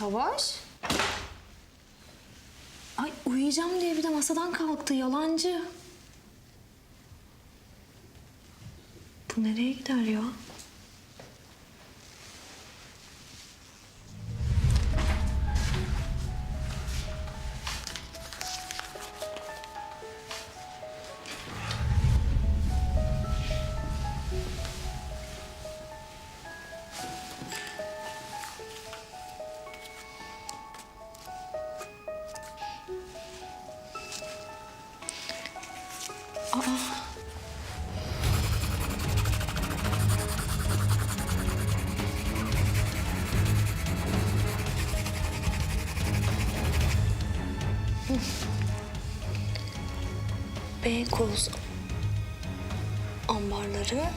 Savaş? Ay uyuyacağım diye bir de masadan kalktı yalancı. Bu nereye gider ya? Beykoz ambarları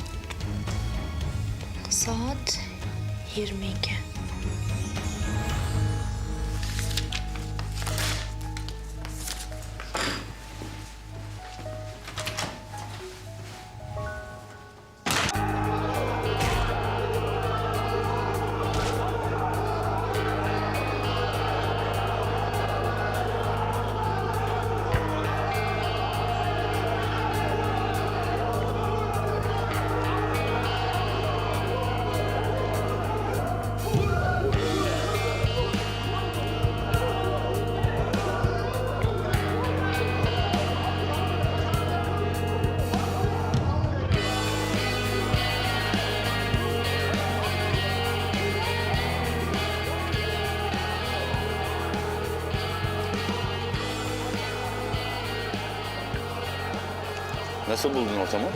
saat 22. Nasıl buldun ortamı?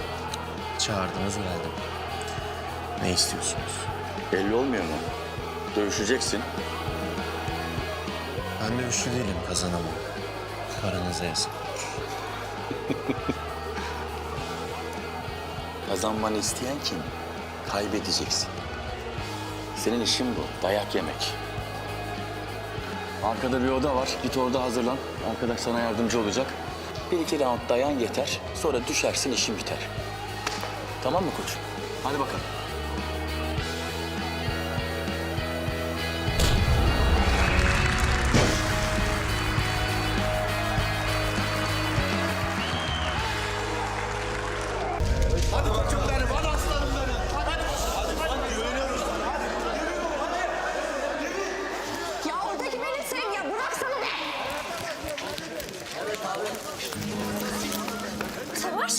Çağırdınız geldim. Ne istiyorsunuz? Belli olmuyor mu? Dövüşeceksin. Ben dövüşçü değilim, kazanamam. Paranıza yazın. Kazanmanı isteyen kim? Kaybedeceksin. Senin işin bu. Dayak yemek. Arkada bir oda var. Git orada hazırlan. Arkadaş sana yardımcı olacak. Bir iki round dayan yeter. Sonra düşersin işin biter. Tamam mı koç? Hadi bakalım. Savaş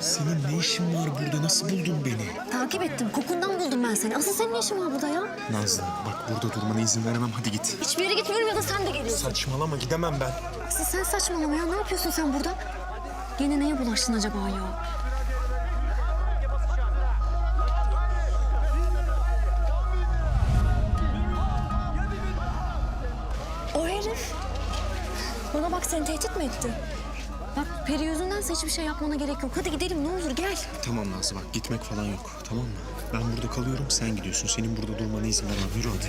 Senin ne işin var burada? Nasıl buldun beni? takip ettim kokundan buldum ben seni. Asıl senin ne işin var burada ya? Nazlı bak burada durmana izin veremem. Hadi git. Hiçbir yere gitmiyorum ya da sen de geliyorsun. Saçmalama gidemem ben. Asıl sen saçmalama ya ne yapıyorsun sen burada? Yine neye bulaştın acaba ya? Bana bak seni tehdit mi etti? Bak peri yüzündense hiçbir şey yapmana gerek yok. Hadi gidelim ne olur gel. Tamam Nazlı bak gitmek falan yok. Tamam mı? Ben burada kalıyorum sen gidiyorsun. Senin burada durmana izin veremem. Yürü hadi.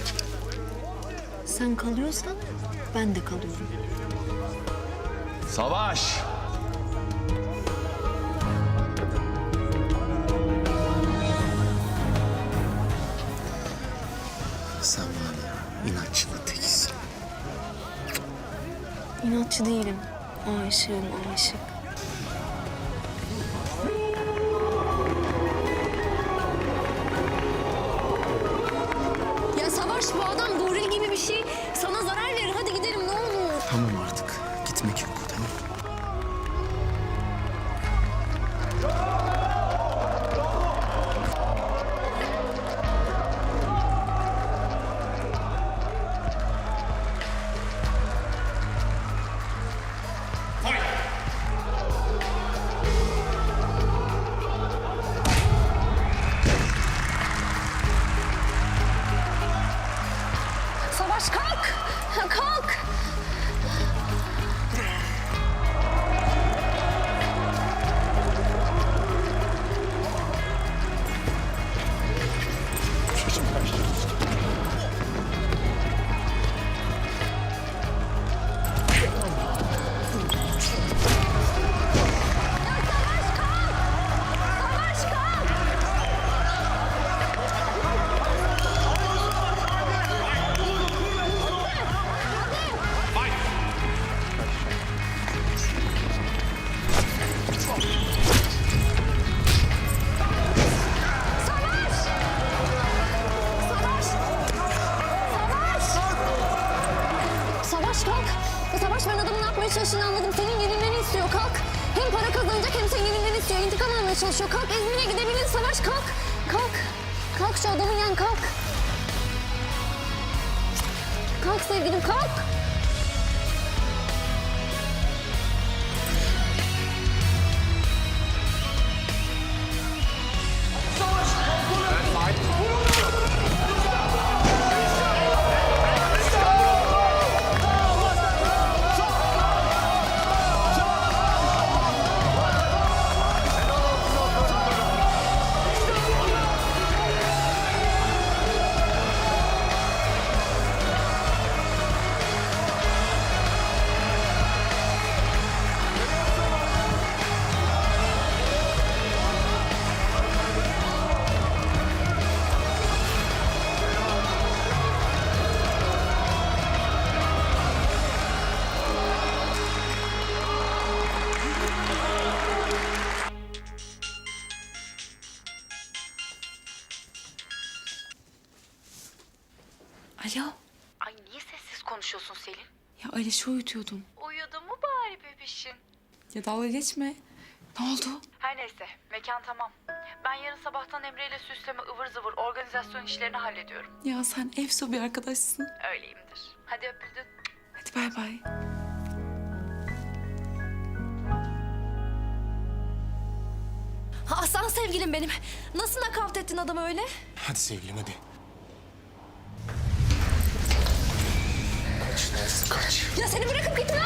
Sen kalıyorsan ben de kalıyorum. Savaş! İnatçı değilim. Aşığım aşık. İstiyor. İntikam almaya çalışıyor. Kalk İzmir'e gidebiliriz. Savaş kalk. Kalk. Kalk şu adamın yan kalk. Kalk sevgilim kalk. Alo. Ay niye sessiz konuşuyorsun Selin? Ya Aliş'i uyutuyordum. Uyudu mu bari bebişin? Ya dalga geçme. Ne oldu? Her neyse mekan tamam. Ben yarın sabahtan Emre ile süsleme ıvır zıvır organizasyon işlerini hallediyorum. Ya sen Efso bir arkadaşsın. Öyleyimdir. Hadi öpüldün. Hadi bay bay. Aslan sevgilim benim. Nasıl nakavt ettin adamı öyle? Hadi sevgilim hadi. Ya seni bırakıp gitmem.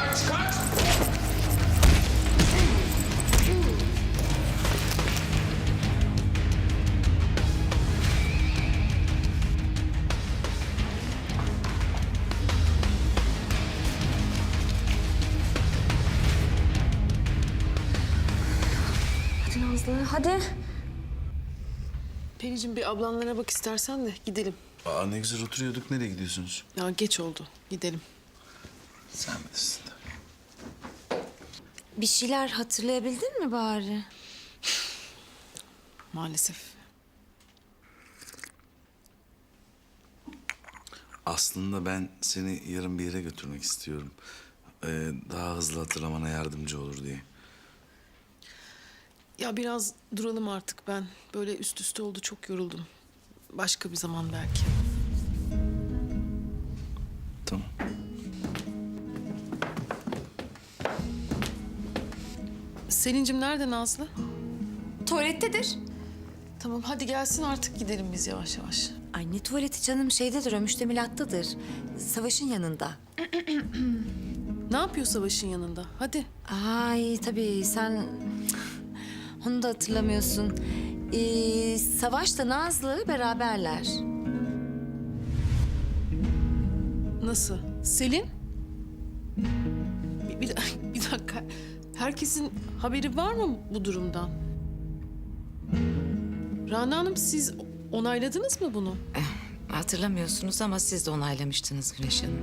Hadi Nazlı hadi. Pelicim bir ablanlara bak istersen de gidelim. Aa ne güzel oturuyorduk. Nereye gidiyorsunuz? Ya geç oldu. Gidelim. Sen bilirsin. Bir şeyler hatırlayabildin mi bari? Maalesef. Aslında ben seni yarın bir yere götürmek istiyorum. Ee, daha hızlı hatırlamana yardımcı olur diye. Ya biraz duralım artık ben. Böyle üst üste oldu çok yoruldum. Başka bir zaman belki. Selin'cim nerede Nazlı? Tuvalettedir. Tamam hadi gelsin artık gidelim biz yavaş yavaş. Ay ne tuvaleti canım şeydedir o müştemilattadır. Savaşın yanında. Ne yapıyor Savaş'ın yanında? Hadi. Ay tabii sen onu da hatırlamıyorsun. Ee, Savaş'la Nazlı beraberler. Nasıl? Selin? Bir, bir, bir dakika. Herkesin haberi var mı bu durumdan? Rana Hanım siz onayladınız mı bunu? Hatırlamıyorsunuz ama siz de onaylamıştınız Güneş Hanım.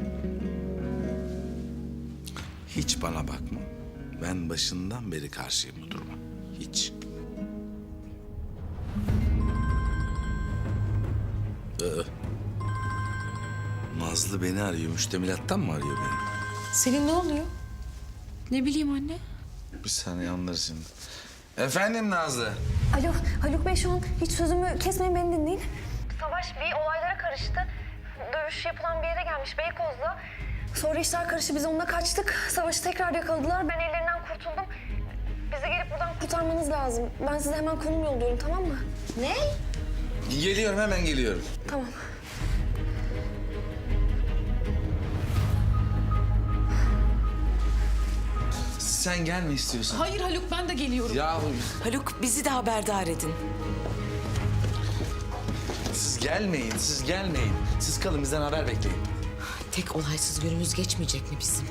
Hiç bana bakma. Ben başından beri karşıyım bu duruma. Hiç. Ee, Nazlı beni arıyor. Müştemilattan mı arıyor beni? Selin ne oluyor? Ne bileyim anne. Bir saniye anlarız şimdi. Efendim Nazlı. Alo Haluk Bey şu an hiç sözümü kesmeyin beni dinleyin. Savaş bir olaylara karıştı. Dövüş yapılan bir yere gelmiş Beykoz'da. Sonra işler karıştı biz onunla kaçtık. Savaşı tekrar yakaladılar. Ben ellerinden kurtuldum. Bizi gelip buradan kurtarmanız lazım. Ben size hemen konum yolluyorum tamam mı? Ne? Geliyorum hemen geliyorum. Tamam. Sen gelme istiyorsan. Hayır Haluk ben de geliyorum. Ya Haluk bizi de haberdar edin. siz gelmeyin, siz gelmeyin. Siz kalın bizden haber bekleyin. Tek olaysız günümüz geçmeyecek mi bizim?